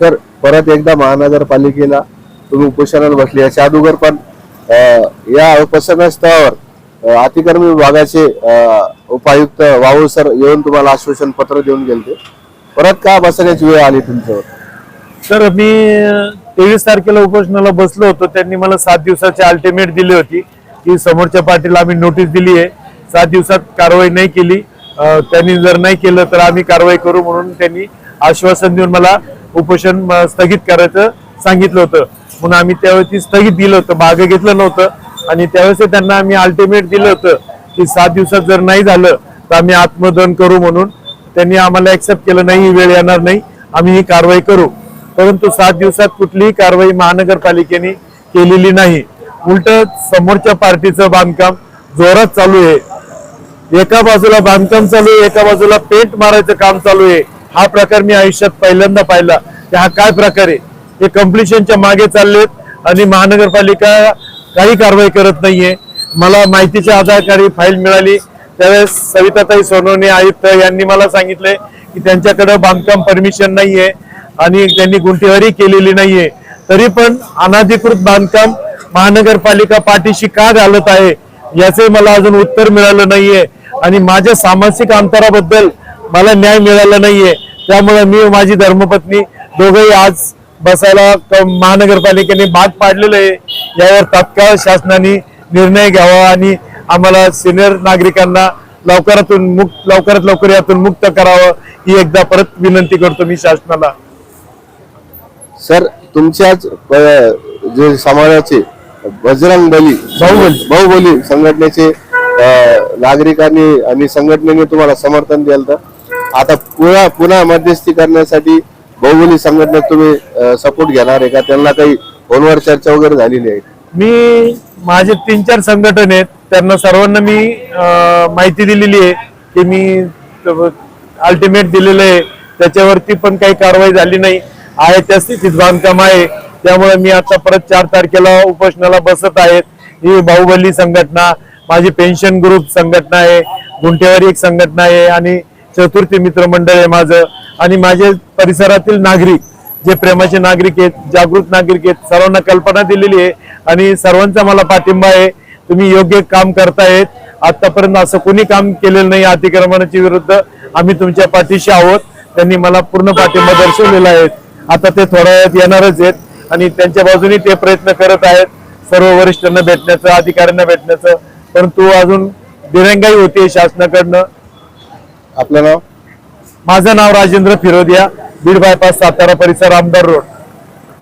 तर परत एकदा महानगरपालिकेला तुम्ही उपोषणाला बसले. याच्या अगोदर पण या उपोषणस्थळावर अं, अतिक्रमण विभागाचे उपायुक्त वाहू सर येऊन तुम्हाला आश्वासन पत्र देऊन गेले. परत का बसण्याची वेळ आली तुमच्यावर? सर मी तेवीस तारखेला उपोषणाला बसलो होतो. त्यांनी मला सात दिवसाची अल्टिमेट दिली होती. की समोरच्या पार्टीला आम्ही नोटीस दिली आहे. सात दिवसात कारवाई नाही केली. त्यांनी जर नाही केलं तर आम्ही कारवाई करू म्हणून त्यांनी आश्वासन देऊन मला उपोषण स्थगित करायचं सांगितलं होतं. म्हणून आम्ही त्यावेळी ती स्थगित दिलं होतं मागं घेतलं नव्हतं. आणि त्यावेळेस त्यांना आम्ही अल्टिमेट दिलं होतं की सात दिवसात जर नाही झालं तर आम्ही आत्मदहन करू म्हणून. त्यांनी आम्हाला ऍक्सेप्ट केलं नाही ही वेळ येणार नाही आम्ही ही कारवाई करू. परंतु सात दिवसात कुठलीही कारवाई महानगरपालिकेने केलेली नाही. उलट समोरच्या पार्टीचं बांधकाम जोरात चालू आहे. एका बाजूला बांधकाम चालू आहे एका बाजूला पेंट मारायचं काम चालू आहे. हा प्रकार मी आयुष्यात पहिल्यांदा पाहिला. की हा काय प्रकार आहे? हे कम्प्लिशनच्या मागे चाललेत आणि महानगरपालिका काही कारवाई करत नाहीये. मला माहितीच्या आधारकारी फाईल मिळाली. त्यावेळेस सविताताई सोनवणे आयुक्त यांनी मला सांगितले की त्यांच्याकडे बांधकाम परमिशन नाहीये आणि त्यांनी गुंठेवारी केलेली नाहीये. तरी पण अनाधिकृत बांधकाम महानगरपालिका पाठीशी का घालत आहे? याचे मला अजून उत्तर मिळालं नाहीये. आणि माझ्या सामाजिक अंतराबद्दल मला न्याय मिळाला नाहीये. त्यामुळे मी माझी धर्मपत्नी दोघंही आज बसायला महानगरपालिकेने भाग पाडलेलं आहे. यावर तात्काळ शासनाने निर्णय घ्यावा आणि आम्हाला सिनियर नागरिकांना लवकरातून मुक्त लवकरात लवकर यातून मुक्त करावं ही एकदा परत विनंती करतो मी शासनाला. सर तुमच्याच जे समाजाचे बजरंग बली बाहुबली. बाहुबली संघटनेचे नागरिकांनी आणि संघटनेने तुम्हाला समर्थन दिलं तर? आता पुन्हा पुन्हा मध्यस्थी करण्यासाठी बाहुबली संघटना तुम्ही सपोर्ट घेणार आहे का? त्यांना काही फोनवर चर्चा वगैरे झालेली आहे. मी माझे तीन चार संघटन आहेत. त्यांना सर्वांना मी माहिती दिलेली आहे की मी अल्टिमेट दिलेलं आहे. त्याच्यावरती पण काही कारवाई झाली नाही. आहे त्या स्थितीत बांधकाम आहे. त्यामुळे मी आता परत चार तारखेला उपोषणाला बसत आहेत. ही बाहुबली संघटना माझी पेन्शन ग्रुप संघटना आहे गुंठेवारी एक संघटना आहे आणि चतुर्थी मित्रमंडळ आहे माझं. आणि माझे परिसरातील नागरिक जे प्रेमाचे नागरिक आहेत जागृत नागरिक आहेत सर्वांना कल्पना दिलेली आहे आणि सर्वांचा मला पाठिंबा आहे. तुम्ही योग्य काम करतायत. आतापर्यंत असं कोणी काम केलेलं नाही अतिक्रमणाच्या विरुद्ध. आम्ही तुमच्या पाठीशी आहोत. त्यांनी मला पूर्ण पाठिंबा दर्शवलेला आहे. आता ते थोड्या वेळात येणारच आहेत आणि त्यांच्या बाजूने ते प्रयत्न करत आहेत. सर्व वरिष्ठांना भेटण्याचं अधिकाऱ्यांना भेटण्याचं. परंतु अजून दिरंगाई होती शासनाकडनं. आपलं नाव? माझं नाव राजेंद्र फिरोदिया. बीड बायपास सातारा परिसर आमदार रोड.